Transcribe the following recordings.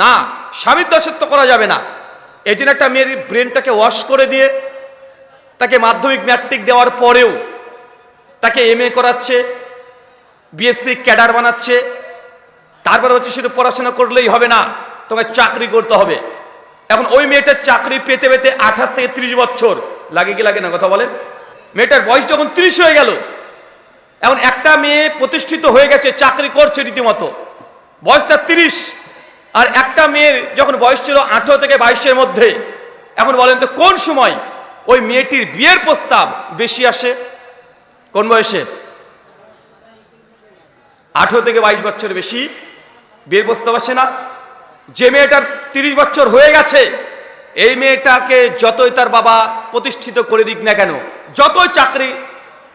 না, স্বামীর দাসত্ব করা যাবে না। জন্য একটা মেয়ের ব্রেনটাকে ওয়াশ করে দিয়ে, তাকে মাধ্যমিক ম্যাট্রিক দেওয়ার পরেও তাকে এম এ করাচ্ছে বিএসসি ক্যাডার বানাচ্ছে, তারপরে হচ্ছে শুধু পড়াশোনা করলেই হবে না তোমাকে চাকরি করতে হবে। এখন ওই মেয়েটার চাকরি পেতে পেতে আঠাশ থেকে ত্রিশ বছর, লাগে কি লাগে না কথা বলেন? মেয়েটার বয়স যখন ত্রিশ হয়ে গেল, এখন একটা মেয়ে প্রতিষ্ঠিত হয়ে গেছে, চাকরি করছে রীতিমতো। বয়স তার তিরিশ আর একটা মেয়ের যখন বয়স ছিল আঠেরো থেকে বাইশের মধ্যে, এখন বলেন তো কোন সময় ওই মেয়েটির বিয়ের প্রস্তাব বেশি আসে? কোন বয়সে? আঠেরো থেকে বাইশ বছর বেশি বিয়ের প্রস্তাব আসে না। যে মেয়েটার তিরিশ বছর হয়ে গেছে, এই মেয়েটাকে যতই তার বাবা প্রতিষ্ঠিত করে দিক না কেন, যতই চাকরি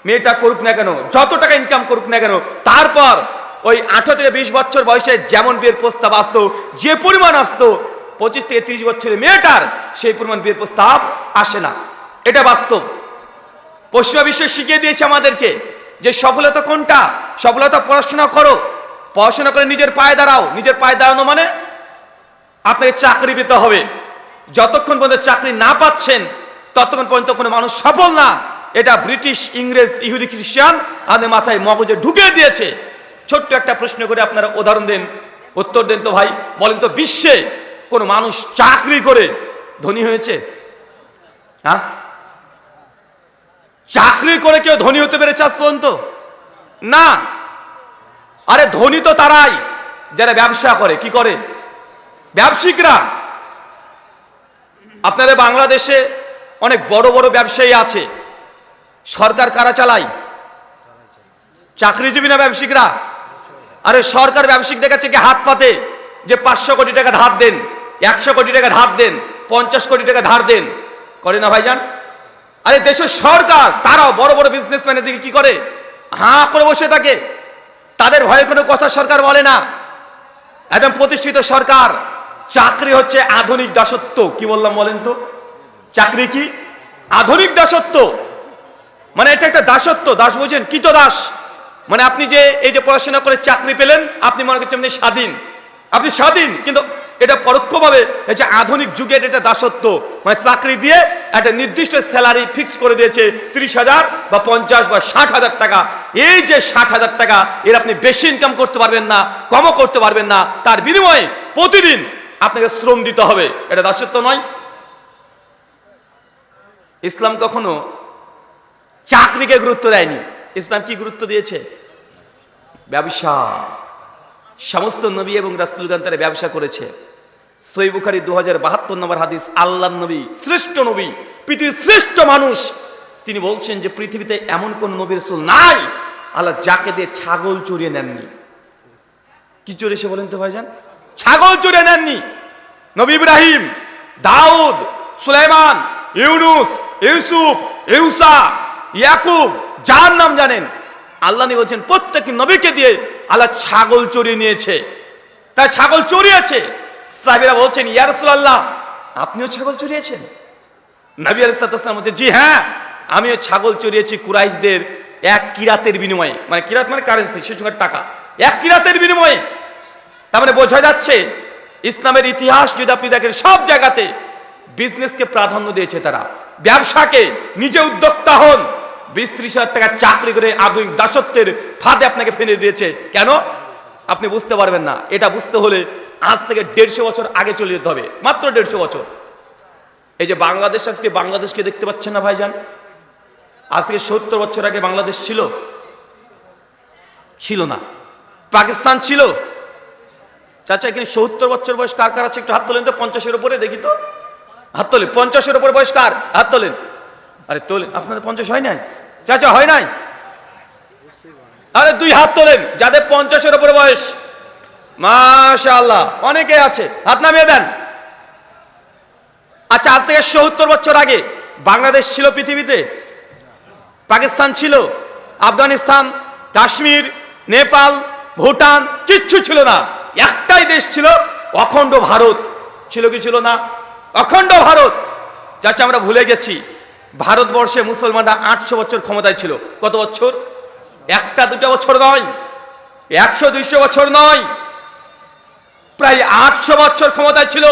মেয়েটা করুক না কেন, যত টাকা ইনকাম করুক না কেন, তারপর ওই আঠেরো থেকে বিশ বছর বয়সে যেমন বিয়ের প্রস্তাব আসতো, যে পরিমাণ আসতো, পঁচিশ থেকে তিরিশ বছরের মেয়েটার সেই পরিমাণ বিয়ের প্রস্তাব আসে না। এটা বাস্তব। পশ্চিমা বিশ্ব শিখিয়ে দিয়েছে আমাদেরকে যে সফলতা কোনটা? সফলতা পড়াশোনা করো। পড়াশোনা করে নিজের পায়ে দাঁড়াও। নিজের পায়ে দাঁড়ানো মানে আপনাকে চাকরি পেতে হবে। যতক্ষণ পর্যন্ত চাকরি না পাচ্ছেন, ততক্ষণ পর্যন্ত কোনো মানুষ সফল না। এটা ব্রিটিশ, ইংরেজ, ইহুদি, খ্রিস্টান আমাদের মাথায় মগজে ঢুকে দিয়েছে। ছোট্ট একটা প্রশ্ন করে আপনারা উদাহরণ দেন। উত্তর দেন তো ভাই, বলেন তো বিশ্বে কোনো মানুষ চাকরি করে ধনী হয়েছে? হ্যাঁ? চাকরি করে কেউ ধনী হতে পেরেছে আজ পর্যন্ত? না। আরে ধনী তো তারাই, যারা ব্যবসা করে, কি করে? ব্যবসায়িকরা। আপনাদের বাংলাদেশে অনেক বড় বড় ব্যবসায়ী আছে। সরকার কারা চালায়? চাকরিজীবী না ব্যবসায়িকরা? আরে সরকার ব্যবসায়িকদের কাছে কি হাত পাতে? যে পাঁচশো কোটি টাকা ধার দেন, একশো কোটি টাকা ধার দেন, পঞ্চাশ কোটি টাকা ধার দেন। করে না ভাইজান? আরে দেশের সরকার, তারাও বড় বড় বিজনেসম্যানের দিকে কি করে? হাঁ করে বসে থাকে। তাদের ভয়ে কোনো কথা সরকার বলে না। একদম প্রতিষ্ঠিত সরকার। চাকরি হচ্ছে আধুনিক দাসত্ব। কি বললাম বলেন তো? চাকরি কি? আধুনিক দাসত্ব। মানে এটা একটা দাসত্ব। দাস বোঝেন কিত দাস মানে আপনি যে, এই যে পড়াশোনা করে চাকরি পেলেন, আপনি মনে করছেন আপনি স্বাধীন। আপনি স্বাধীন, কিন্তু এটা পরোক্ষভাবে, এই যে আধুনিক যুগের এটা দাসত্ব মানে চাকরি দিয়ে একটা নির্দিষ্ট স্যালারি ফিক্স করে দিয়েছে তিরিশ হাজার বা পঞ্চাশ বা ষাট হাজার টাকা। এই যে ষাট হাজার টাকা, এর আপনি বেশি ইনকাম করতে পারবেন না, কমও করতে পারবেন না। তার বিনিময়ে প্রতিদিন আপনাকে শ্রম দিতে হবে। এটা দাসত্ব নয়। ইসলাম কখনো চাকরিকে গুরুত্ব দেয়নি। ইসলাম কি গুরুত্ব দিয়েছে? ব্যবসা। সমস্ত নবী এবং রাসুলগান তারা ব্যবসা করেছে। সই বুখারি দু হাজার বাহাত্তর নম্বর হাদিস আল্লাহ নবী, শ্রেষ্ঠ নবী, পৃথিবীর শ্রেষ্ঠ মানুষ। তিনি বলছেন যে, পৃথিবীতে এমন কোন নবী রসুল নাই, আল্লাহ যাকে দিয়ে ছাগল চড়িয়ে নেননি। কি চড়িয়েছে বলেন তো ভাইজান? ছাগল চড়িয়ে নেননি। নবী ইব্রাহিম, দাউদ, সুলাইমান, ইউনুস, ইউসুফ, ইউসা, ইয়াকুব, যার নাম জানেন আল্লাহ বলছেন প্রত্যেক নবীকে দিয়ে আল্লাহ ছাগল চড়িয়ে নিয়েছে। তাই ছাগল চড়িয়েছে। সাহেবেরা বলছেন ইয়ারসুল্লাহ আপনিও ছাগল চড়িয়েছেন? নবী আলাইসালাম বলছে, জি হ্যাঁ আমিও ছাগল চড়িয়েছি কুরাইশদের এক কিরাতের বিনিময়ে। মানে কিরাত মানে কারেন্সি, সে সময় টাকা। এক কিরাতের বিনিময়ে। তার মানে বোঝা যাচ্ছে, ইসলামের ইতিহাস যদি আপনি দেখেন, সব জায়গাতে বিজনেসকে প্রাধান্য দিয়েছে তারা। ব্যবসাকে নিজে উদ্যোক্তা হন। বিশ ত্রিশ হাজার টাকা চাকরি করে আধুনিক দাসত্বের ফাঁদে আপনাকে ফেলে দিয়েছে। কেন? আপনি বুঝতে পারবেন না। এটা বুঝতে হলে আজ থেকে দেড়শো বছর আগে চলে যেতে হবে। মাত্র দেড়শো বছর। এই যে বাংলাদেশ, আজকে বাংলাদেশকে দেখতে পাচ্ছেন না ভাইজান? আজ থেকে সত্তর বছর আগে বাংলাদেশ ছিল। ছিল না। পাকিস্তান ছিল। চাচা, এখানে সত্তর বছর বয়স কার কার আছে? একটু হাত তোলেন তো, পঞ্চাশের উপরে দেখি তো। হাত তোলেন। পঞ্চাশের উপরে বয়স কার? হাত তোলেন। আরে তোলেন আপনাদের পঞ্চাশ হয় নাই? চাচা, হয় নাই? আরে দুই হাত তোলেন, যাদের পঞ্চাশের উপরে বয়স। মাশাআল্লাহ, অনেকে আছে। হাত নামিয়ে দেন। আচ্ছা আজ থেকে সত্তর বছর আগে বাংলাদেশ ছিল পৃথিবীতে। পাকিস্তান ছিল, আফগানিস্তান, কাশ্মীর, নেপাল, ভুটান, কিচ্ছু ছিল না। একটাই দেশ ছিল অখণ্ড ভারত। ছিল কি ছিল না? অখণ্ড ভারত। যাচ্ছে আমরা ভুলে গেছি। ভারতবর্ষে মুসলমানরা আটশো বছর ক্ষমতায় ছিল। কত বছর? একটা দুটো বছর নয়। একশো, দুইশো বছর নয়। প্রায় আটশো বছর ক্ষমতায় ছিল।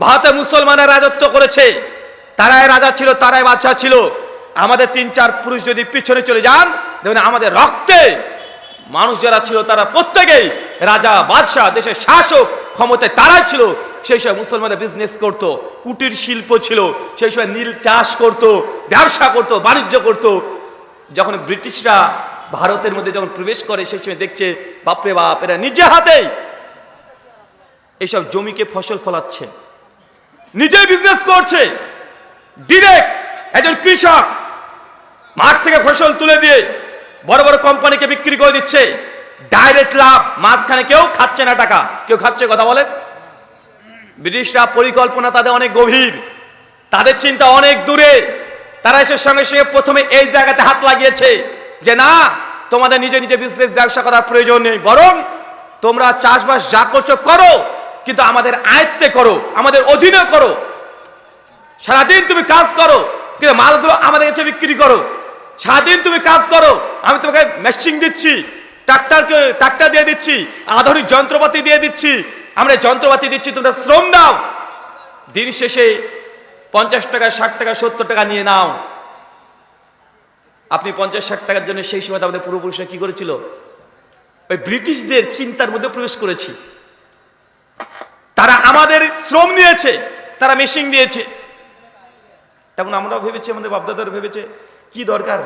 ভারতে মুসলমানের রাজত্ব করেছে। তারাই রাজা ছিল, তারাই বাদশাহ ছিল। আমাদের তিন, চার পুরুষ যদি পিছনে চলে যান দেখবেন আমাদের রক্তে মানুষ যারা ছিল, তারা প্রত্যেকেই রাজা, বাদশাহ, দেশের শাসক ক্ষমতায় তারাই ছিল। সেই সময় মুসলমানরা বিজনেস করত, কুটির শিল্প ছিল, সেই সময় নীল চাষ করত, ব্যবসা করত, বাণিজ্য করত। যখন ব্রিটিশরা ভারতের মধ্যে যখন প্রবেশ করে, সেই সময় দেখছে, বাপরে বাপ, এরা নিজে হাতেই এইসব জমিকে ফসল ফলাচ্ছে। নিজে বিজনেস করছে। ডিরেক্ট একজন কৃষক মাঠ থেকে ফসল তুলে দিয়ে বড় বড় কোম্পানিকে বিক্রি করে দিচ্ছে। ডাইরেক্ট লাভ, মাঝখানে কেউ খাচ্ছে না টাকা। কেউ খাচ্ছে, কথা বলেন। ব্রিটিশরা পরিকল্পনা তাদের অনেক গভীর। তাদের চিন্তা অনেক দূরে। তারা এসে সঙ্গে সঙ্গে প্রথমে এই জায়গাতে হাত লাগিয়েছে যে না, তোমাদের নিজে নিজে বিজনেস ব্যবসা করার প্রয়োজন নেই। বরং তোমরা চাষবাস যা করছ করো, কিন্তু আমাদের আয়ত্তে করো, আমাদের অধীনে করো। সারাদিন তুমি কাজ করো, কিন্তু মালগুলো আমাদের কাছে বিক্রি করো। সারাদিন তুমি কাজ করো, আমি তোমাকে মেশিন দিচ্ছি ট্রাক্টরকে ট্রাক্টর দিয়ে দিচ্ছি, আধুনিক যন্ত্রপাতি দিয়ে দিচ্ছি। আমরা যন্ত্রপাতি দিচ্ছি, তোমরা শ্রম দাও। দিন শেষে পঞ্চাশ টাকা, ষাট টাকা, সত্তর টাকা নিয়ে নাও। আপনি পঞ্চাশ, ষাট টাকার জন্য সেই সময় আমাদের পূর্বপুরুষরা কি করেছিল? ওই ব্রিটিশদের চিন্তার মধ্যে প্রবেশ করেছি। তারা আমাদের শ্রম নিয়েছে, তারা মেশিন দিয়েছে। তখন আমরাও ভেবেছি, আমাদের বাপদাদার ভেবেছে, কি দরকার?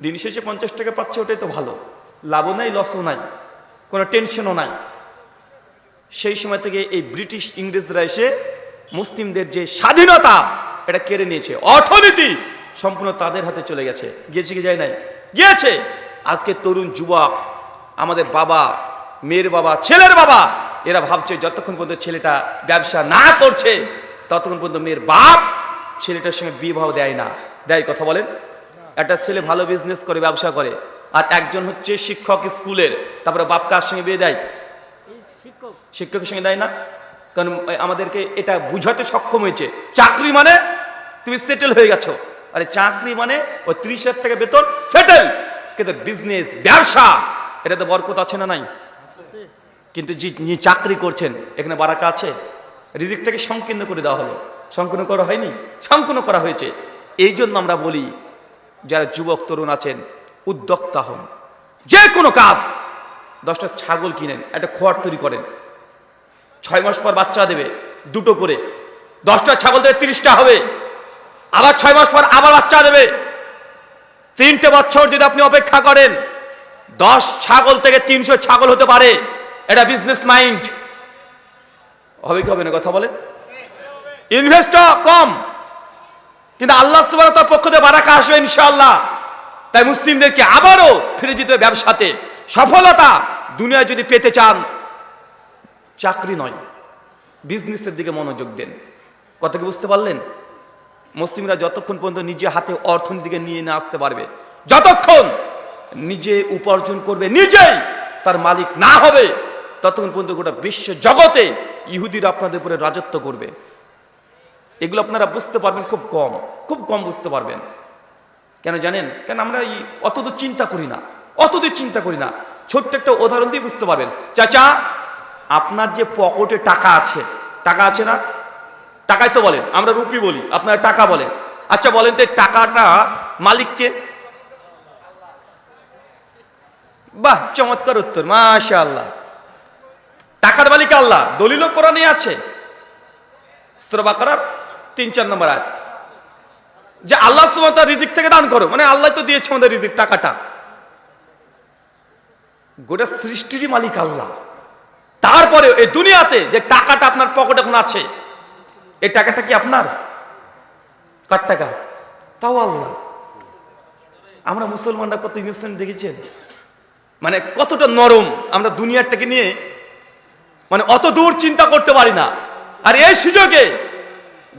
দিন শেষে পঞ্চাশ টাকা পাচ্ছে, ওটাই তো ভালো। লাভও নাই লসও নাই। কোনো টেনশনও নাই। সেই সময় থেকে এই ব্রিটিশ ইংরেজরা এসে মুসলিমদের যে স্বাধীনতা, এটা কেড়ে নিয়েছে। অর্থনীতি সম্পূর্ণ তাদের হাতে চলে গেছে। গিয়েছে কি যায় নাই? গিয়েছে। আজকে তরুণ যুবক, আমাদের বাবা, মেয়ের বাবা, ছেলের বাবা, এরা ভাবছে যতক্ষণ পর্যন্ত ছেলেটা ব্যবসা না করছে, ততক্ষণ পর্যন্ত মেয়ের বাপ ছেলেটার সঙ্গে বিবাহ দেয় না। দেয় কথা বলেন। একটা ছেলে ভালো বিজনেস করে, ব্যবসা করে, আর একজন হচ্ছে শিক্ষক স্কুলের, তারপরে বাপ কার সঙ্গে বিয়ে দেয়? শিক্ষকের সঙ্গে দেয় না। কারণ আমাদেরকে এটা বুঝাতে সক্ষম হয়েছে। চাকরি মানে তুমি সেটেল হয়ে গেছো। আরে চাকরি মানে ওই ত্রিশ হাজার টাকা বেতন সেটেল কিন্তু বিজনেস ব্যবসা এটা তো বরকত আছে না নাই? কিন্তু যিনি চাকরি করছেন, এখানে বারাকা আছে। রিজিকটাকে সংকীর্ণ করে দেওয়া হলো। সংকীর্ণ করা হয়নি? সংকীর্ণ করা হয়েছে। এই জন্য আমরা বলি, যারা যুবক, তরুণ আছেন, উদ্যোক্তা হন। যে কোনো কাজ, দশটা ছাগল কিনেন, একটা খোয়ার তৈরি করেন। ছয় মাস পর বাচ্চা দেবে, দুটো করে। দশটা ছাগল দেবে, তিরিশটা হবে। আবার ছয় মাস পর আবার বাচ্চা দেবে। তিনটে বছর যদি আপনি অপেক্ষা করেন, দশ ছাগল থেকে তিনশো ছাগল হতে পারে। এটা বিজনেস মাইন্ড হবে কি হবে না কথা বলেন? ইনভেস্টর কম। কিন্তু আল্লাহ সুবাহ তার পক্ষ থেকে বারাকা আসবে ইনশাআল্লাহ। তাই মুসলিমদেরকে আবারও ফিরে যেতে ব্যবসাতে। সফলতা দুনিয়ায় যদি পেতে চান চাকরি নয় বিজনেসের দিকে মনোযোগ দেন। কথা কি বুঝতে পারলেন? মুসলিমরা যতক্ষণ পর্যন্ত নিজে হাতে অর্থনীতিকে নিয়ে না আসতে পারবে, যতক্ষণ নিজে উপার্জন করবে নিজেই, তার মালিক না হবে, ততক্ষণ পর্যন্ত গোটা বিশ্ব জগতে ইহুদিরা আপনাদের উপরে রাজত্ব করবে। এগুলো আপনারা বুঝতে পারবেন খুব কম খুব কম বুঝতে পারবেন। কেন জানেন? কেন আমরা এই অতদূর চিন্তা করি না অতদূর চিন্তা করি না। ছোট্ট একটা উদাহরণ দিয়ে বুঝতে পারবেন। চাচা আপনার যে পকেটে টাকা আছে টাকা আছে না? টাকাই তো বলেন, আমরা রুপি বলি, আপনার টাকা বলেন। আচ্ছা বলেন তো টাকাটা মালিককে বাহ, চমৎকার উত্তর মাশা আল্লাহ টাকার মালিক আল্লাহ দলিল কোরআনে আছে। শ্রবা করার তিন চার নম্বর আয়াত। যে আল্লাহ সুমতা রিজিক থেকে দান করো মানে আল্লাহ তো দিয়েছে আমাদের রিজিক, টাকাটা। গোটা সৃষ্টিরই মালিক আল্লাহ। তারপরে এই দুনিয়াতে যে টাকাটা আপনার পকেটে এখন আছে, এই টাকাটা কি আপনার? কার টাকা? তাও আল্লাহ। আমরা মুসলমানরা কত ইনভেস্টমেন্ট দেখেছেন? মানে কতটা নরম আমরা দুনিয়াটাকে নিয়ে মানে অত দূর চিন্তা করতে পারি না। আর এই সুযোগে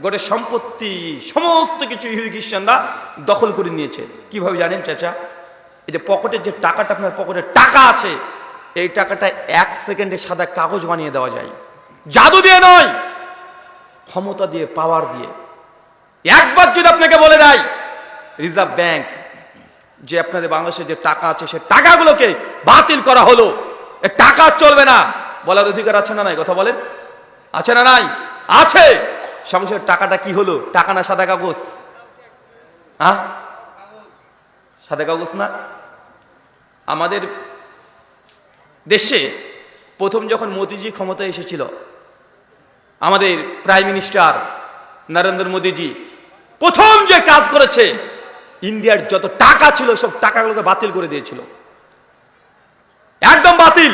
গোটে সম্পত্তি, সমস্ত কিছু ইহুদি খ্রিস্টানরা দখল করে নিয়েছে। কীভাবে জানেন চাচা? এই যে পকেটের যে টাকাটা আপনার পকেটে, টাকা আছে এই টাকাটা এক সেকেন্ডে সাদা কাগজ বানিয়ে দেওয়া যায়। জাদু দিয়ে নয়, ক্ষমতা দিয়ে পাওয়ার দিয়ে। একবার যদি আপনাকে বলে দেয় রিজার্ভ ব্যাংক যে আপনাদের বাংলাদেশে যে টাকা আছে, সে টাকাগুলোকে বাতিল করা হলো, এ টাকা চলবে না। বলার অধিকার আছে না নাই? কথা বলেন। আছে না নাই? আছে। সঙ্গে টাকাটা কি হলো? টাকা না সাদা কাগজ? হ্যাঁ? সাদা কাগজ না? আমাদের দেশে প্রথম যখন মোদিজি ক্ষমতায় এসেছিল, আমাদের প্রাইম মিনিস্টার নরেন্দ্র মোদীজি প্রথম যে কাজ করেছে, ইন্ডিয়ার যত টাকা ছিল, সব টাকাগুলোকে বাতিল করে দিয়েছিল। একদম বাতিল।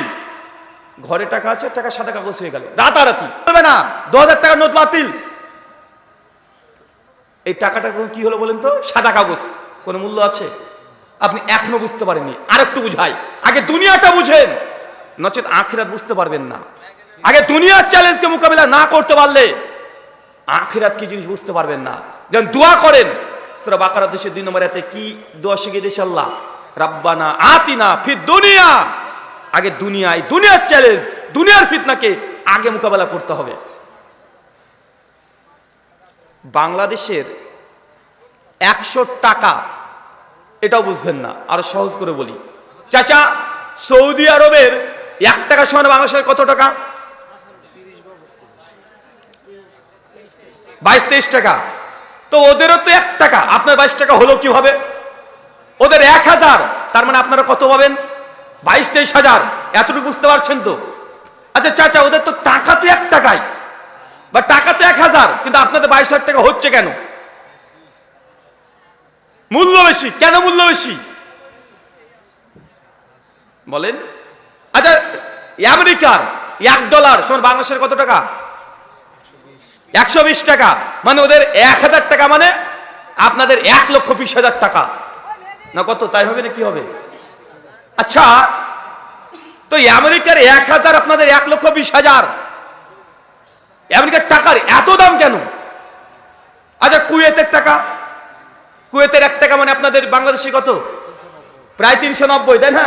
ঘরে টাকা আছে, টাকা সাদা কাগজ হয়ে গেল। রাতারাতি। হবে না দু হাজার টাকার নোট বাতিল। এই টাকাটা কি হলো বলেন তো? সাদা কাগজ। কোনো মূল্য আছে? আপনি এখনও বুঝতে পারেননি। আরেকটু বুঝাই। আগে দুনিয়াটা বুঝেন। নচেত আখিরাত বুঝতে পারবেন না। আগে দুনিয়ার চ্যালেঞ্জকে মোকাবিলা না করতে পারলে আখিরাত কি জিনিস বুঝতে পারবেন না। যেন দোয়া করেন, সুরা বাকারা দেশে দুই নম্বর এতে কি দোয়া শিখিয়ে দিয়েছে আল্লাহ? রাব্বানা আতিনা ফির দুনিয়া। আগে দুনিয়ায়, দুনিয়ার চ্যালেঞ্জ দুনিয়ার ফিতনাকে আগে মোকাবেলা করতে হবে। বাংলাদেশের একশো টাকা, এটাও বুঝবেন না, আরও সহজ করে বলি। চাচা, সৌদি আরবের এক টাকা সমান বাংলাদেশের কত টাকা? বাইশ, তেইশ টাকা। তো ওদেরও তো এক টাকা। আপনার বাইশ টাকা হলো কীভাবে? ওদের এক হাজার। তার মানে আপনারা কত পাবেন? বাইশ, তেইশ হাজার। এতটুকু বুঝতে পারছেন তো? আচ্ছা চাচা, ওদের তো টাকা তো এক টাকায়। বা টাকা তো এক হাজার, কিন্তু আপনাদের বাইশ হাজার টাকা হচ্ছে কেন? মূল্য বেশি। কেন মূল্য বেশি? বলেন। আচ্ছা আমেরিকার এক ডলার সমান বাংলাদেশের কত টাকা? একশো বিশ টাকা। মানে ওদের এক হাজার টাকা মানে আপনাদের এক লক্ষ বিশ হাজার টাকা। না, কত? তাই হবে না কি হবে? আচ্ছা তো আমেরিকার এক হাজার, আপনাদের এক লক্ষ বিশ হাজার। আমেরিকার টাকার এত দাম কেন? আচ্ছা কুয়েতের টাকা। কুয়েতের এক টাকা মানে আপনাদের বাংলাদেশে কত? প্রায় তিনশো নব্বই, তাই না?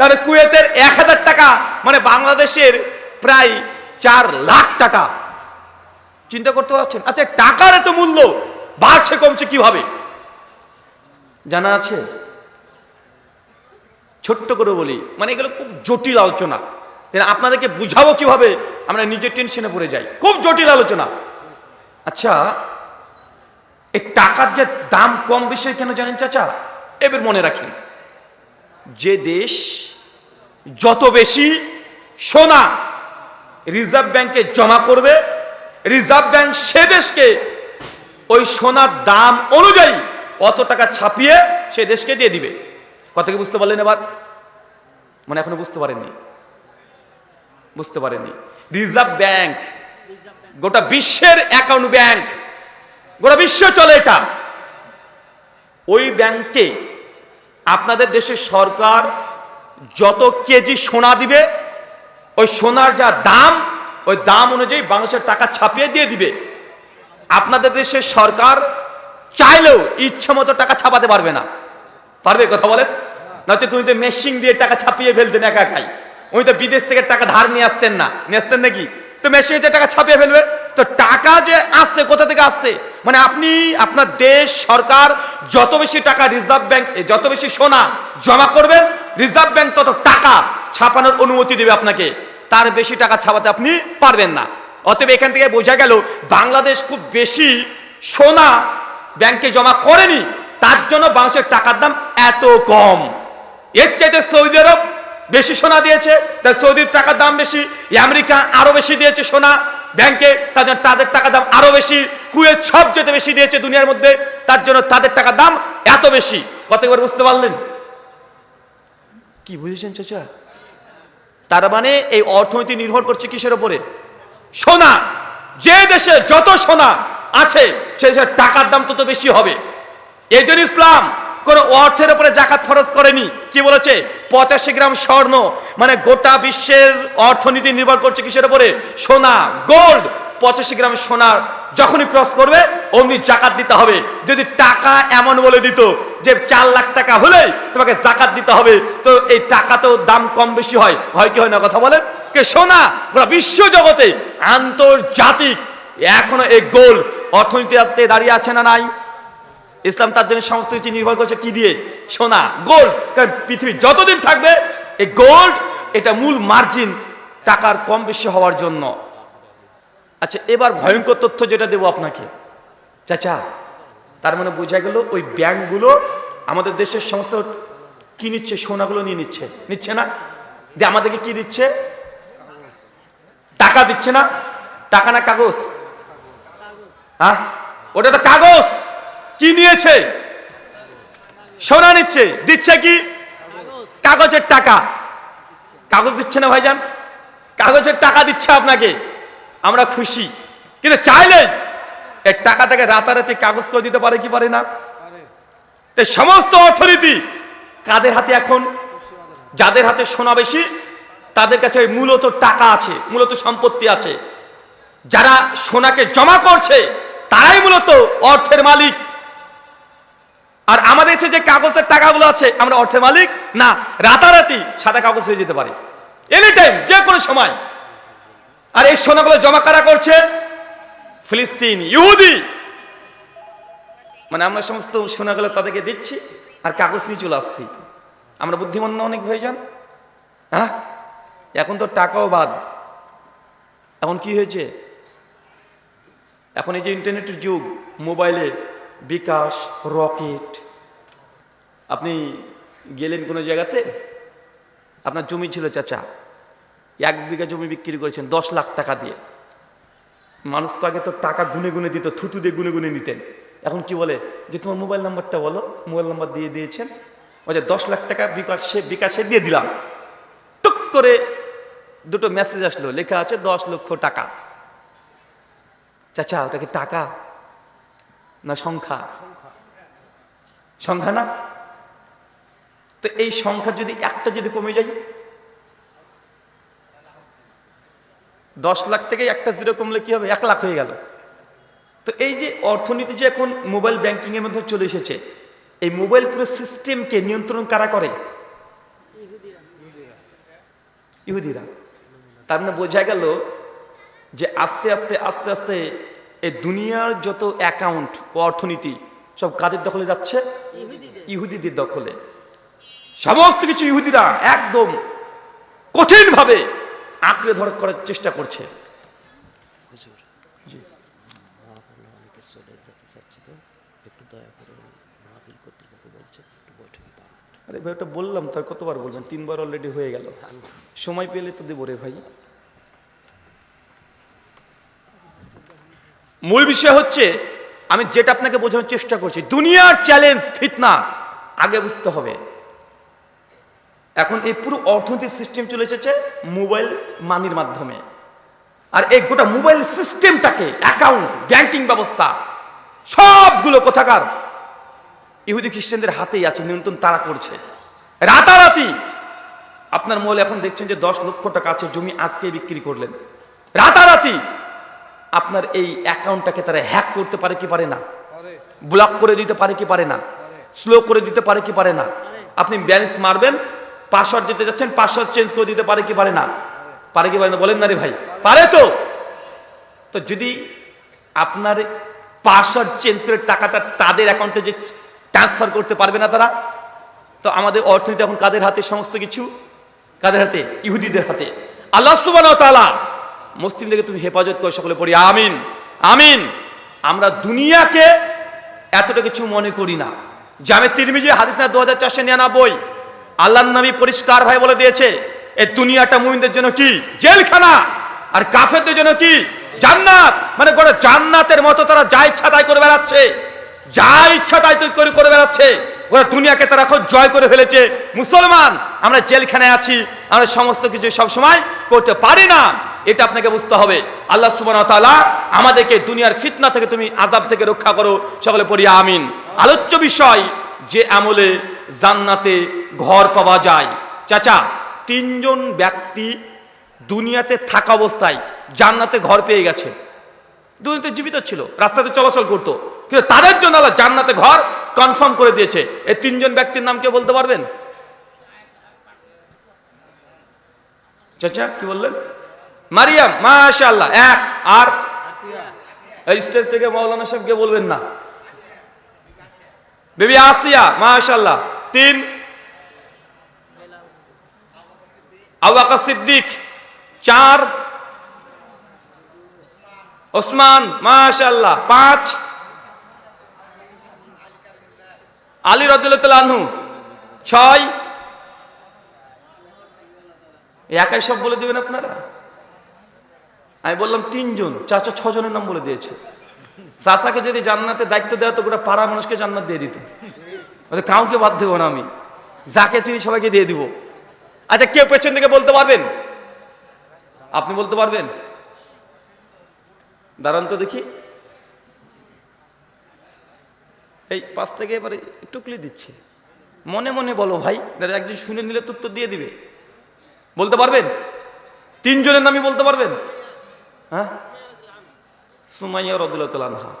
তাহলে কুয়েতের এক হাজার টাকা মানে বাংলাদেশের প্রায় চার লাখ টাকা। চিন্তা করতে পারছেন? আচ্ছা টাকার এত মূল্য বাড়ছে, কমছে কীভাবে? জানা আছে? ছোট্ট করে বলি মানে এগুলো খুব জটিল আলোচনা। আপনাদেরকে বুঝাবো কীভাবে আমরা নিজের টেনশনে পড়ে যাই। খুব জটিল আলোচনা। আচ্ছা এই টাকার যে দাম কম বেশি কেন জানেন, চাচা? এবার মনে রাখেন, যে দেশ যত বেশি সোনা রিজার্ভ ব্যাংকে জমা করবে, রিজার্ভ ব্যাংক সে দেশকে ওই সোনার দাম অনুযায়ী অত টাকা ছাপিয়ে সে দেশকে দিয়ে দিবে। কথা কি বুঝতে পারলেন এবার? মানে এখনও বুঝতে পারেননি। বুঝতে পারেননি। রিজার্ভ ব্যাংক, গোটা বিশ্বের অ্যাকাউন্ট ব্যাংক, গোটা বিশ্ব চলে এটা। ওই ব্যাংকে আপনাদের দেশের সরকার যত কেজি সোনা দিবে, ওই সোনার যা দাম, ওই দাম অনুযায়ী বাংলাদেশের টাকা ছাপিয়ে দিয়ে দিবে। আপনাদের দেশের সরকার চাইলেও ইচ্ছা মতো টাকা ছাপাতে পারবে না। পারবে কথা বলেন? না হচ্ছে তুমি তো মেশিন দিয়ে টাকা ছাপিয়ে ফেলতেন একা একাই। উনি তো বিদেশ থেকে টাকা ধার নিয়ে আসতেন না। নিয়ে আসতেন নাকি? তো মেশিনে যে টাকা ছাপিয়ে ফেলবে, তো টাকা যে আসছে, কোথা থেকে আসছে? মানে আপনি, আপনার দেশ, সরকার, যত বেশি টাকা রিজার্ভ ব্যাংক যত বেশি সোনা জমা করবেন রিজার্ভ ব্যাংক তত টাকা ছাপানোর অনুমতি দেবে আপনাকে। তার বেশি টাকা ছাপাতে আপনি পারবেন না। অতএব এখান থেকে বোঝা গেল, বাংলাদেশ খুব বেশি সোনা ব্যাংকে জমা করেনি, তার জন্য বাংলাদেশের টাকার দাম এত কম। এর চাইতে সৌদি আরব বেশি সোনা দিয়েছে তাই সৌদির টাকার দাম বেশি আমেরিকা আরও বেশি দিয়েছে সোনা, ব্যাংকে তার জন্য তাদের টাকার দাম আরও বেশি, কুয়েত সব যেতে বেশি দিয়েছে দুনিয়ার মধ্যে, তার জন্য তাদের টাকার দাম এত বেশি। কতবার বুঝতে পারলেন? কি বুঝেছেন চাচা? তার মানে এই অর্থনীতি নির্ভর করছে কিসের ওপরে সোনা, যে দেশে যত সোনা আছে, সে দেশের টাকার দাম তত বেশি হবে। এই জন্য ইসলাম কোন অর্থের উপরে জাকাত ফরজ করেনি। কি বলেছে? পঁচাশি গ্রাম স্বর্ণ মানে গোটা বিশ্বের অর্থনীতি নির্ভর করছে কিসের উপরে? সোনা গোল্ড পঁচাশি গ্রাম সোনা যখনই ক্রস করবে, অমনি জাকাত দিতে হবে। যদি টাকা এমন বলে দিত যে চার লাখ টাকা হলেই তোমাকে জাকাত দিতে হবে, তো এই টাকা তো দাম কম বেশি হয়। হয় কি হয় না কথা বলেন? কে সোনা, গোটা বিশ্ব জগতে আন্তর্জাতিক এখনও এই গোল্ড অর্থনীতিতে দাঁড়িয়ে আছে না নাই? ইসলাম তার জন্য সমস্ত কিছু নির্ভর করছে কি দিয়ে? সোনা গোল্ড কারণ পৃথিবী যতদিন থাকবে, এই গোল্ড এটা মূল মার্জিন টাকার কম বেশি হওয়ার জন্য। আচ্ছা এবার ভয়ঙ্কর তথ্য যেটা দেবো আপনাকে। চাচা, তার মানে বোঝা গেল ওই ব্যাংকগুলো আমাদের দেশের সমস্ত কি নিচ্ছে? সোনাগুলো নিয়ে নিচ্ছে। নিচ্ছে না? দিয়ে আমাদেরকে কি দিচ্ছে? টাকা দিচ্ছে না? টাকা না কাগজ? হ্যাঁ? ওটা তো কাগজ! কি নিয়েছে? সোনা নিচ্ছে, দিচ্ছে কি? কাগজের টাকা। কাগজ দিচ্ছে না ভাইজান? কাগজের টাকা দিচ্ছে আপনাকে। আমরা খুশি। কিন্তু চাইলে এই টাকাটাকে রাতারাতি কাগজ করে দিতে পারে কি পারে না? তো সমস্ত অর্থনীতি কাদের হাতে এখন? যাদের হাতে সোনা বেশি, তাদের কাছে মূলত টাকা আছে, মূলত সম্পত্তি আছে। যারা সোনাকে জমা করছে, তারাই মূলত অর্থের মালিক। আর আমাদের যে কাগজের টাকাগুলো আছে, আমরা অর্থের মালিক? না, রাতারাতি সাদা কাগজ হয়ে যেতে পারে। এনি টাইম যে কোনো সময়। আর এই সোনাগুলো জমা কারা করছে? ফিলিস্তিন, ইহুদি। মানে আমরা সমস্ত সোনাগুলো তাদেরকে দিচ্ছি, আর কাগজ নিয়ে চলে আসছি। আমরা বুদ্ধিমান অনেক হয়ে যান হ্যাঁ? এখন তো টাকাও বাদ। এখন কি হয়েছে? এখন এই যে ইন্টারনেটের যুগ মোবাইলে বিকাশ, রকেট। আপনি গেলেন কোনো জায়গাতে? আপনার জমি ছিল চাচা। এক বিঘা জমি বিক্রি করেছেন দশ লাখ টাকা দিয়ে। মানুষ তো আগে তো টাকা গুনে গুনে দিত, থুতু দিয়ে গুনে গুনে নিতেন। এখন কি বলে? যে তোমার মোবাইল নাম্বারটা বলো, মোবাইল নাম্বার দিয়ে দিয়েছেন। বলছে দশ লাখ টাকা বিকাশে বিকাশে দিয়ে দিলাম। টুক করে দুটো মেসেজ আসলো। লেখা আছে দশ লক্ষ টাকা। চাচা, ওটা কি টাকা? না সংখ্যা? সংখ্যা না? তো এই সংখ্যা যদি একটা যদি কমে যায়? দশ লাখ থেকে একটা জিরো কমলে কি হবে? এক লাখ হয়ে গেল। তো এই যে অর্থনীতি যে এখন মোবাইল ব্যাংকিং এর মধ্যে চলে এসেছে, এই মোবাইল পুরো সিস্টেমকে নিয়ন্ত্রণ কারা করে? ইহুদিরা। তার মানে বোঝা গেল যে আস্তে আস্তে আস্তে আস্তে এই দুনিয়ার যত অ্যাকাউন্ট ও অর্থনীতি সব কাদের দখলে যাচ্ছে? ইহুদিদের দখলে। সমস্ত কিছু ইহুদিরা একদম কঠিনভাবে আঁকড়ে ধর করার চেষ্টা করছে। আরে ভাই ওটা বললাম তার কতবার বলবেন? তিনবার অলরেডি হয়ে গেল। সময় পেলে তো দেবো রে ভাই। মূল বিষয় হচ্ছে, আমি যেটা আপনাকে বোঝানোর চেষ্টা করছি, দুনিয়ার চ্যালেঞ্জ ফিতনা, আগে বুঝতে হবে। এখন এই পুরো অর্থনৈতিক সিস্টেম চলে এসেছে মোবাইল মানির মাধ্যমে। আর এই গোটা মোবাইল সিস্টেমটাকে অ্যাকাউন্ট ব্যাংকিং ব্যবস্থা, সবগুলো কোথাকার? ইহুদি খ্রিস্টানদের হাতেই আছে, নিয়ন্ত্রণ তারা করছে। রাতারাতি! আপনার মোল এখন দেখছেন যে দশ লক্ষ টাকা আছে, জমি আজকে বিক্রি করলেন। রাতারাতি! আপনার এই অ্যাকাউন্টটাকে তারা হ্যাক করতে পারে কি পারে না? ব্লক করে দিতে পারে কি পারে না? স্লো করে দিতে পারে কি পারে না? আপনি ব্যালেন্স মারবেন পাসওয়ার্ড দিতে যাচ্ছেন পাসওয়ার্ড চেঞ্জ করে দিতে পারে কি পারে না? পারে। কি পারে না? বলেন না রে ভাই। পারে তো। তো যদি আপনার পাসওয়ার্ড চেঞ্জ করে টাকাটা তাদের অ্যাকাউন্টে যে ট্রান্সফার করতে পারবে না তারা তো আমাদের অর্থনীতি এখন কাদের হাতে? সমস্ত কিছু কাদের হাতে? ইহুদিদের হাতে। আল্লাহ সুবহানাহু ওয়া তাআলা মুসলিমদেরকে তুমি হেফাজত করে, সকলে পড়ি, আমিন আমিন। আমরা দুনিয়াকে এতটা কিছু মনে করি না। জামে তিরমিজি হাদিস না দু হাজার চারশো নিরানব্বই। আল্লাহ নবী পরিষ্কার ভাই বলে দিয়েছে এই দুনিয়াটা মুমিনদের জন্য কি? জেলখানা। আর কাফেরদের জন্য কি? জান্নাত। মানে গোটা জান্নাতের মতো তারা যা ইচ্ছা তাই করে বেড়াচ্ছে। যা ইচ্ছা তাই তো করে করে বেড়াচ্ছে। ওরা দুনিয়াকে তারা এখন জয় করে ফেলেছে। মুসলমান, আমরা জেলখানায় আছি, আমরা সমস্ত কিছু সব সময় করতে পারি না। এটা আপনাকে বুঝতে হবে। আল্লাহ তাআলা আমাদেরকে দুনিয়ার ফিতনা থেকে তুমি আযাব থেকে রক্ষা করো। সকলে পড়িয়া আমিন। আলোচ্য বিষয়, যে আমলে জান্নাতে ঘর পাওয়া যায়। চাচা, তিনজন ব্যক্তি দুনিয়াতে থাকা অবস্থায় জান্নাতে ঘর পেয়ে গেছে। দুনিয়াতে জীবিত ছিল, রাস্তাতে চলাচল করতো। কিন্তু তাদের জন্য আল্লাহ জান্নাতে ঘর কনফার্ম করে দিয়েছে। এই তিনজন ব্যক্তির নাম কেউ বলতে পারবেন? চাচা, কি বললেন? মারিয়াম, মাশাআল্লাহ, এক, আর? এই স্টেজ থেকে মৌলানা সাহেবকে বলবেন না। বেবি আসিয়া, মাশাআল্লাহ, তিন। আবু বকর সিদ্দিক, চার। ওসমান মাশাল্লাহ পাঁচ। আলী রদুল্লাহ ছয়। একাই সব বলে দিবেন আপনারা? আমি বললাম তিনজন, চাচা ছজনের নাম বলে দিয়েছে। চাচাকে যদি জান্নাতে দায়িত্ব দেওয়া তো গোটা পাড়া মানুষকে জান্নাত দিয়ে দিত। কাউকে বাদ দেবো না আমি। যাকে চিনি সবাইকে দিয়ে দিব। আচ্ছা কেউ পেছন থেকে বলতে পারবেন? আপনি বলতে পারবেন? দাঁড়ান তো দেখি। এই পাশ থেকে এবারে টুকলি দিচ্ছে। মনে মনে বলো ভাই দাঁড়া একজন শুনে নিলে তো দিয়ে দিবে। বলতে পারবেন? তিনজনের নামই বলতে পারবেন? হ্যাঁ? সুমাইয়া রদুল্লাহ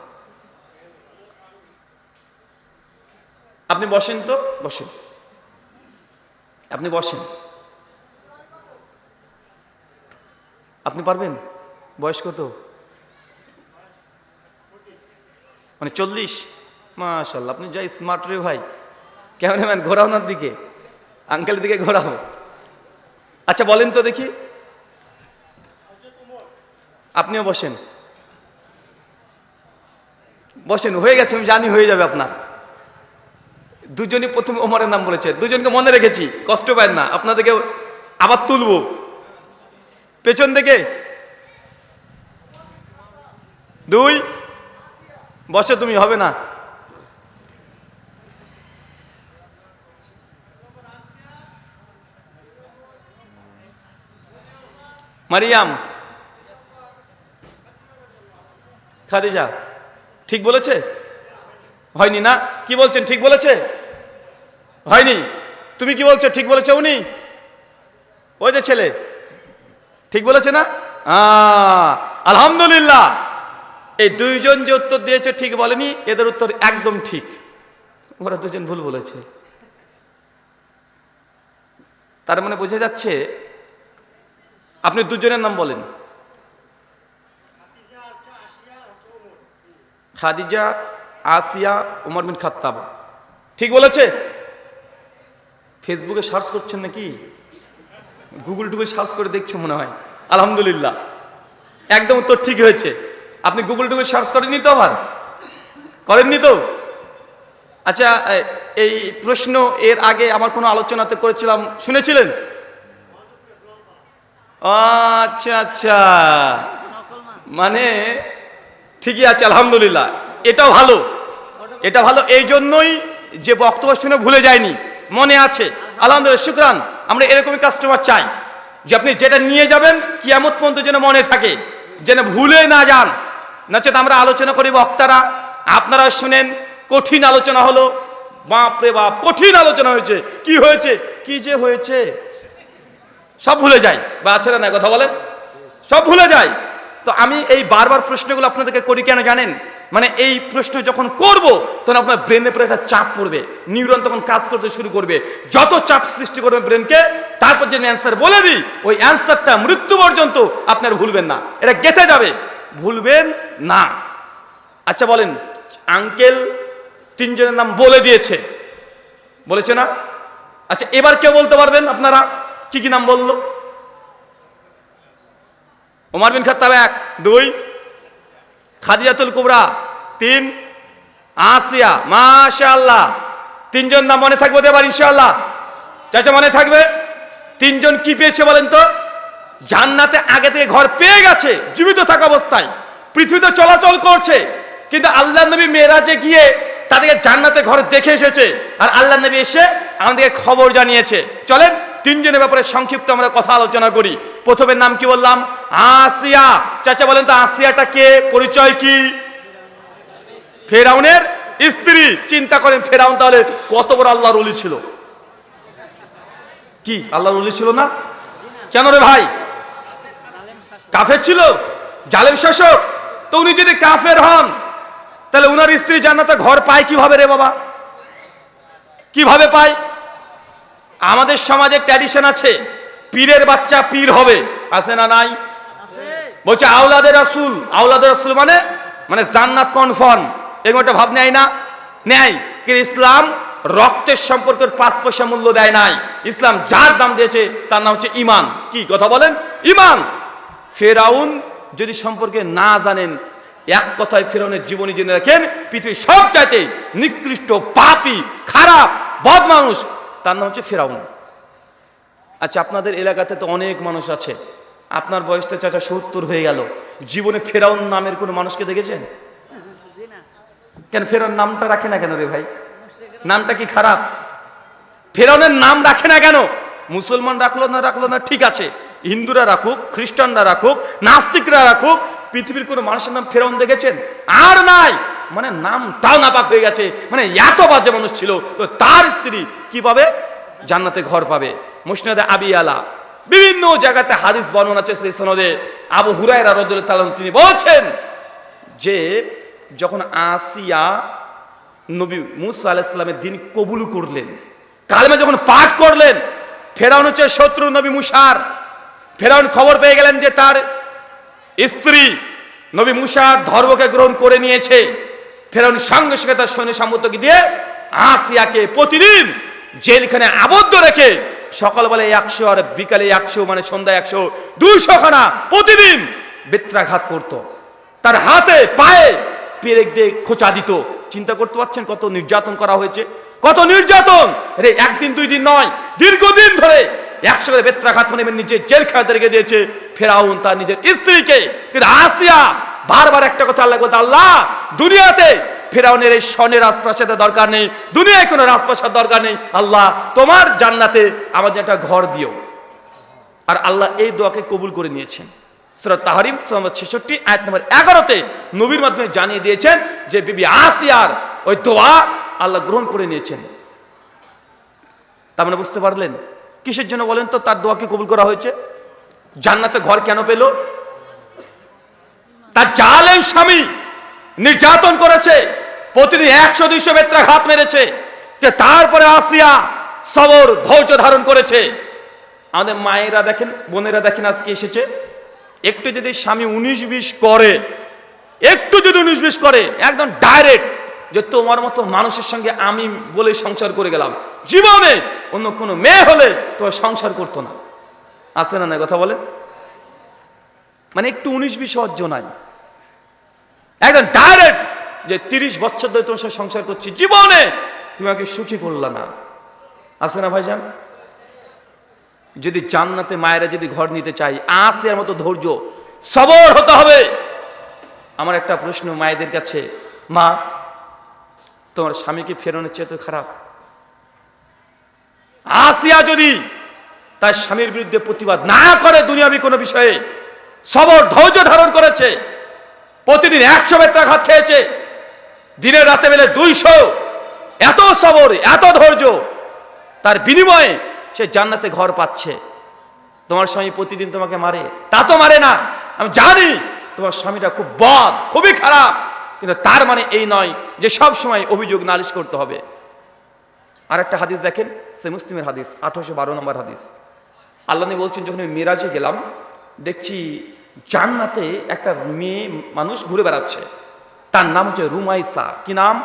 আপনি বসেন তো? বসেন। আপনি বসেন। আপনি পারবেন? বয়স কত মানে চল্লিশ? মাশাল্লাহ, আপনি যাই স্মার্ট রে ভাই। কেমন ম্যান ঘোরাও ওনার দিকে আঙ্কেলের দিকে ঘোরাও আচ্ছা বলেন তো দেখি। আপনিও বসেন। বসেন, হয়ে গেছে, আমি জানি হয়ে যাবে আপনার। দুজনই প্রথম ওমরের নাম বলেছে। দুজনকে মনে রেখেছি, কষ্ট পায় না। আপনাদেরকে আবার তুলবো। পেছন থেকে দুই। বসে, তুমি হবে না। মারিয়াম। খাদিজা, ঠিক বলেছে? হয়নি না? কি বলছেন, ঠিক বলেছে? হয়নি। তুমি কি বলছো, ঠিক বলেছে উনি? ওই যে ছেলে, ঠিক বলেছে না? আলহামদুলিল্লাহ। এই দুইজন যে উত্তর দিয়েছে ঠিক বলেনি, এদের উত্তর একদম ঠিক। ওরা দুজন ভুল বলেছে। তার মানে বোঝা যাচ্ছে, আপনি দুজনের নাম বলেন। খাদিজা, আসিয়া, উমর বিন খাত্তাব। ঠিক বলেছে? ফেসবুকে সার্চ করছেন নাকি? গুগল টুগল সার্চ করে দেখছে মনে হয়। আলহামদুলিল্লাহ। একদম উত্তর ঠিক হয়েছে। আপনি গুগল টুগল সার্চ করেননি তো আবার? করেননি তো? আচ্ছা এই প্রশ্ন এর আগে আমার কোনো আলোচনাতে করেছিলাম, শুনেছিলেন? আচ্ছা আচ্ছা। মানে ঠিকই আছে, আলহামদুলিল্লাহ। এটাও ভালো। এটা ভালো, এই জন্যই যে বক্তব্য শুনে ভুলে যায়নি। মনে আছে। আলহামদুলিল্লাহ, শুক্রান, আমরা এরকমই কাস্টমার চাই যে আপনি যেটা নিয়ে যাবেন, কিয়ামত পর্যন্ত যেন মনে থাকে, যেন ভুলে না যান। নচেত আমরা আলোচনা করি, বক্তারা, আপনারা শুনেন, কঠিন আলোচনা হলো বাপ রে বাপ, কঠিন আলোচনা হয়েছে। কি হয়েছে? কি যে হয়েছে? সব ভুলে যায় বা আছে না কথা বলেন? সব ভুলে যায় তো আমি এই বারবার প্রশ্নগুলো আপনাদেরকে করি কেন জানেন? মানে এই প্রশ্ন যখন করব, তখন আপনার ব্রেনের উপরে একটা চাপ পড়বে। নিউরন তখন কাজ করতে শুরু করবে। যত চাপ সৃষ্টি করবে ব্রেনকে, তারপর যে অ্যান্সার বলে দিই, ওই অ্যান্সারটা মৃত্যু পর্যন্ত আপনার ভুলবেন না। এটা গেঁথে যাবে। ভুলবেন না। আচ্ছা বলেন, আঙ্কেল তিনজনের নাম বলে দিয়েছে। বলেছে না? আচ্ছা এবার কেউ বলতে পারবেন আপনারা? কি কি নাম বলল? ওমার বিন খাত্তাব এক, দুই, খাদিজাতুল কুবরা তিন, আসিয়া, মাশাআল্লাহ। তিনজন নাম মনে থাকবে এবার ইনশাআল্লাহ। চাচা, মনে থাকবে? তিনজন কি পেয়েছে বলেন তো? জান্নাতে আগে থেকে ঘর পেয়ে গেছে, জীবিত থাকা অবস্থায়। পৃথিবীতে চলাচল করছে, কিন্তু আল্লাহ নবী মেয়েরাজে গিয়ে তাদেরকে জান্নাতে ঘরে দেখে এসেছে আর আল্লাহ নবী এসে আমাদেরকে খবর জানিয়েছে। চলেন, তিনজনের ব্যাপারে সংক্ষিপ্ত আমরা কথা আলোচনা করি। প্রথমের নাম কি বললাম? আসিয়া। চাচা বলেন তো, আসিয়াটা কে? পরিচয় কি? ফেরাউনের স্ত্রী। চিন্তা করেন, ফেরাউন তাহলে কত বড় আল্লাহর অলি ছিল? কি, আল্লাহর অলি ছিল না? কেন রে ভাই? কাফের ছিল? জালেম শাসক? তো উনি যদি কাফের হন, তাহলে উনার স্ত্রী জান্নাতে ঘর পায় কীভাবে রে বাবা? কীভাবে পায়? আমাদের সমাজে ট্র্যাডিশন আছে, পীরের বাচ্চা পীর হবে। আছে না নাই? বলছে আওলাদের রাসুল। আওলাদের রাসুল মানে মানে জান্নাত কনফার্ম এরকম একটা ভাব নেয় না? নেয়। কিন্তু ইসলাম রক্তের সম্পর্কের পাঁচ পয়সা মূল্য দেয় নাই। ইসলাম যার দাম দিয়েছে, তার নাম হচ্ছে ইমান কি কথা বলেন? ইমান ফেরাউন যদি সম্পর্কে না জানেন, এক কথায় ফেরাউনের জীবনী জেনে রাখেন, পৃথিবীর সব চাইতে নিকৃষ্ট পাপি, খারাপ বদ মানুষ তার নাম হচ্ছে ফেরাউন। আচ্ছা আপনাদের এলাকাতে তো অনেক মানুষ আছে। আপনার বয়স তো চাচা সত্তর হয়ে গেল। জীবনে ফেরাউন নামের কোনো মানুষকে দেখেছেন? কেন, ফেরাউন নামটা রাখে না কেন রে ভাই? নামটা কি খারাপ? ফেরাউনের নাম রাখে না কেন? মুসলমান রাখল না রাখল না, ঠিক আছে। হিন্দুরা রাখুক, খ্রিস্টানরা রাখুক, নাস্তিকরা রাখুক, পৃথিবীর কোনো মানুষের নাম ফেরাউন দেখেছেন? আর নাই! মানে নামটাও নাপাক হয়ে গেছে। মানে এত বাজে মানুষ ছিল, তো তার স্ত্রী কি পাবে? জান্নাতে ঘর পাবে। মুসনাদে আবি আলা। বিভিন্ন জায়গাতে হাদিস বর্ণনা আছে সেই সনদে। আবু হুরায়রা রদুল তালন তিনি বলছেন যে, যখন আসিয়া নবী মুসা আলাইসাল্লামের দিন কবুল করলেন, কালেমা যখন পাঠ করলেন, ফেরাউন হচ্ছে শত্রু নবী মুসার। ফেরাউন খবর পেয়ে গেলেন যে তার স্ত্রী নবী মুসার ধর্মকে গ্রহণ করে নিয়েছে। ফেরাউন সঙ্গে সঙ্গে তার সৈন্য সামর্থ্যকে দিয়ে আসিয়াকে প্রতিদিন জেলখানে আবদ্ধ রেখে সকালবেলা একশো আর বিকালে একশো মানে সন্ধ্যায় একশো দুইশো খানা প্রতিদিন বেত্রাঘাত করতো। তার হাতে, পায়ে পেরেক দিয়ে খোঁচা দিত। চিন্তা করতে পারছেন কত নির্যাতন করা হয়েছে? কত নির্যাতন? রে একদিন, দুই দিন নয়, দীর্ঘদিন ধরে একশো করে বেত্রাঘাত মানে নিজে জেল খেলাতে রেখে দিয়েছে। ফেরাউন তার নিজের স্ত্রীকে। কিন্তু আসিয়া বারবার একটা কথা আল্লাহ বলতে, আল্লাহ, দুনিয়াতে ফেরাউনের এই স্বর্ণের রাজপ্রাসাদের দরকার নেই। দুনিয়ায় কোনো রাজপ্রাসাদ দরকার নেই। আল্লাহ, তোমার জান্নাতে আমাদের একটা ঘর দিও। আর আল্লাহ এই দোয়াকে কবুল করে নিয়েছেন। সুরাত তাহারিম সুরাত ছেষট্টি, আয়াত নম্বর এগারোতে নবীর মাধ্যমে জানিয়ে দিয়েছেন যে, বিবি আসিয়ার ওই দোয়া আল্লাহ গ্রহণ করে নিয়েছেন। তার মানে বুঝতে পারলেন? কিসের জন্য বলেন তো? তার দোয়াকে কবুল করা হয়েছে? জান্নাতে ঘর কেন পেল? তার জালেম স্বামী নির্যাতন করেছে, প্রতিদিন একশো, দুইশো বেত্রা হাত মেরেছে তারপরে আসিয়া সবর, ধৈর্য ধারণ করেছে। আমাদের মায়েরা দেখেন, বোনেরা দেখেন আজকে এসেছে। একটু যদি স্বামী উনিশ বিশ করে, একটু যদি উনিশ বিশ করে, একদম ডাইরেক্ট যে তোমার মতো মানুষের সঙ্গে আমি বলে সংসার করে গেলাম। জীবনে অন্য কোনো মেয়ে হলে তোমার সংসার করতো না। আছে না না কথা বলেন? মানে একটু উনিশ বিশ অর্জ নাই। একদম ডাইরেক্ট যে তিরিশ বছর ধরে তোমার সাথে সংসার করছি, জীবনে তুমি আমাকে সুখী করলা না। আছে না ভাইজান? যদি জান্নাতে মায়েরা যদি ঘর নিতে চাই আসিয়ার মতো ধৈর্য সবর হতে হবে। আমার একটা প্রশ্ন মায়েদের কাছে, মা তোমার স্বামীকে ফেরানোর চেয়ে তো খারাপ। আসিয়া যদি তার স্বামীর বিরুদ্ধে প্রতিবাদ না করে দুনিয়াবি কোনো বিষয়ে, সবর ধৈর্য ধারণ করেছে, প্রতিদিন একশো বেত্রাঘাত খেয়েছে, দিনের রাতে বেলে দুইশো, এত সবর, এত ধৈর্য, তার বিনিময়ে সে জান্নাতে ঘর পাচ্ছে। তোমার স্বামী প্রতিদিন তোমাকে মারে, তা তো মারে না। আমি জানি তোমার স্বামীটা খুব বদ, খুবই খারাপ। কিন্তু তার মানে এই নয় যে সব সময় অভিযোগ নালিশ করতে হবে। আর একটা হাদিস দেখেন সে মুসলিমের হাদিস, আঠারোশো বারো নম্বর হাদিস। আল্লাহ বলছেন, যখন আমি মিরাজে গেলাম, দেখছি জান্নাতে একটা মেয়ে মানুষ ঘুরে বেড়াচ্ছে। তার নাম হচ্ছে রুমাইসা। কি নাম?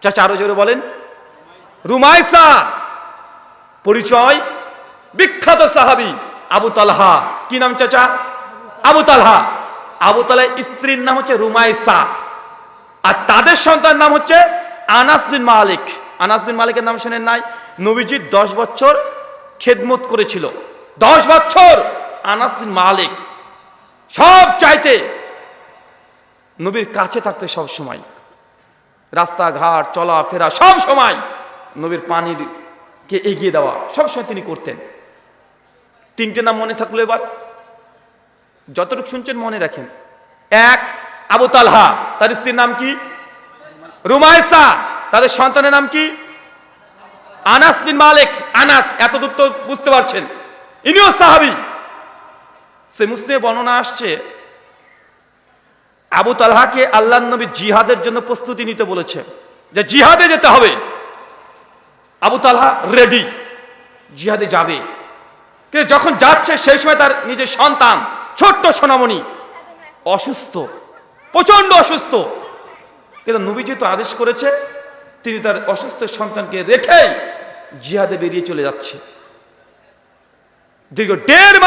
চাচা আরও জোরে বলেন। রুমাইসা! পরিচয়? বিখ্যাত সাহাবি, আবু তালহা। কি নাম চাচা? আবু তালহা। আবু তালহা স্ত্রীর নাম হচ্ছে রুমাইসা। আর তাদের সন্তান নাম হচ্ছে আনাস বিন মালিক। আনাস বিন মালিকের নাম শুনেন নাই? নবীজি দশ বছর খেদমত করেছিল। দশ বছর আনাস বিন মালিক। সব চাইতে নবীর কাছে থাকতে সব সময়। রাস্তাঘাট, চলাফেরা, সব সময় নবীর পানির কে এগিয়ে দেওয়া সবসময় তিনি করতেন। তিনটে নাম মনে থাকল এবার। যতটুকু শুনছেন মনে রাখেন। এক আবু তালহা তার স্ত্রীর নাম কি? রুমায়সা, তাদের সন্তানের নাম কি? আনাস বিন মালিক। আনাস, এতদূর তো বুঝতে পারছেন। ইনিও সাহাবি। সে মুসলিমে বর্ণনা আসছে, আবু তালহাকে আল্লাহ নবী জিহাদের জন্য প্রস্তুতি নিতে বলেছে, যে জিহাদে যেতে হবে। আবু তালহা রেডি জিহাদে যাবে। যখন যাচ্ছে, সেই সময় তার নিজের সন্তান, ছোট্ট সোনামণি, অসুস্থ। প্রচণ্ড অসুস্থ। কিন্তু নবীজি তো আদেশ করেছে, তিনি তার অসুস্থ সন্তানকে রেখে জিহাদে বেরিয়ে চলে যাচ্ছে। দীর্ঘ দেড়